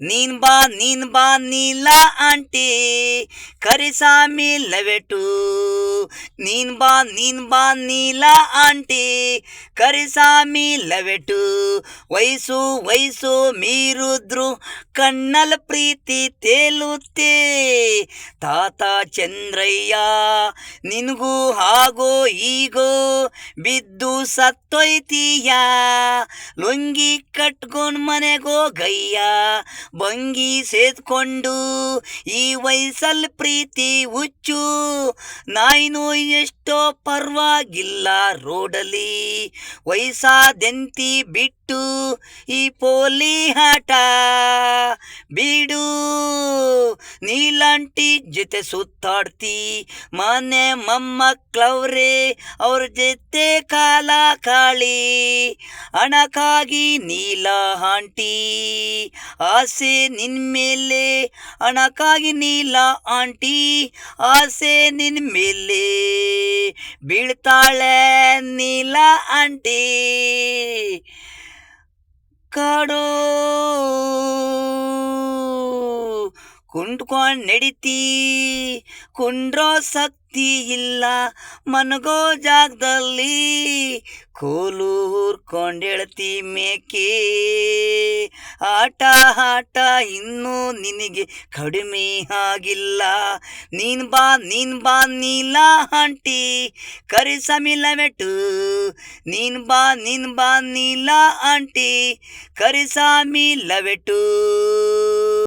ನೀನ್ ಬಾ ನೀನ್ ಬಾ, ನೀಲ ಆಂಟಿ ಕರಿಸಾಮಿ ಲವೆಟು. ನೀನ್ ಬಾ ನೀನ್ ಬಾ, ನೀಲ ಆಂಟಿ ಕರಿಸಾಮಿ ಲವೆಟು. ವಯಸ್ಸು ವಯಸ್ಸು ಮೀರುದ್ರು ಕಣ್ಣಲ್ ಪ್ರೀತಿ ತೇಲುತ್ತೆ. ತಾತ ಚಂದ್ರಯ್ಯ, ನಿನಗೂ ಹಾಗೋ ಈಗೋ ಬಿದ್ದು ಸತ್ತೊಯ್ತೀಯ? ಲುಂಗಿ ಕಟ್ಕೊಂಡ್ ಮನೆಗೋ ಗಯ್ಯ ಬಂಗಿ ಸೇದ್ಕೊಂಡು ಈ ವಯಸ್ಸಲ್ಲಿ ಪ್ರೀತಿ ಹುಚ್ಚು. ನಾಯಿನೂ ಎಷ್ಟೋ ಪರವಾಗಿಲ್ಲ ರೋಡಲ್ಲಿ. ವಯಸ್ಸಾದೆಂತಿ ಬಿಟ್ಟು ಈ ಪೋಲಿ ಆಟ ಬೀಡು. ನೀಲಾಂಟಿ ಜೊತೆ ಸುತ್ತಾಡ್ತಿ. ಮನೆ ಮೊಮ್ಮಕ್ಳವ್ರೆ ಅವ್ರ ಜೊತೆ ಕಾಲ ಕಾಳಿ. ಅಣಕಾಗಿ ನೀಲ ಆಂಟಿ. ಆಸೆ ನಿನ್ ಮೇಲೆ, ಅಣಕಾಗಿ ನೀಲ ಆಂಟಿ. ಆಸೆ ನಿನ್ ಮೇಲೆ, ಬೀಳ್ತಾಳೆ ನೀಲ ಆಂಟಿ. ಕಾಡೋ ಕುಂಡ್ಕೊಂಡ್ ನಡಿತಿ. ಕುಂಡ್ರೋ ಶಕ್ತಿ ಇಲ್ಲ, ಮನಗೋ ಜಾಗದಲ್ಲಿ. ಕೋಲು ಹೂರ್ಕೊಂಡ್ ಹೇಳ್ತಿ ಮೇಕೆ. ಆಟ ಆಟ ಇನ್ನೂ ನಿನಗೆ ಕಡಿಮೆ ಆಗಿಲ್ಲ. ನೀನ್ ಬಾ ನೀನ್ ಬಾ, ನೀಲ ಆಂಟಿ. ಕರಿಸಮಿಲ್ಲವೆಟು. ನೀನ್ ಬಾ ನೀನ್ ಬಾ, ನೀಲ ಆಂಟಿ. ಕರಿಸಾಮಿ ಲವೆಟು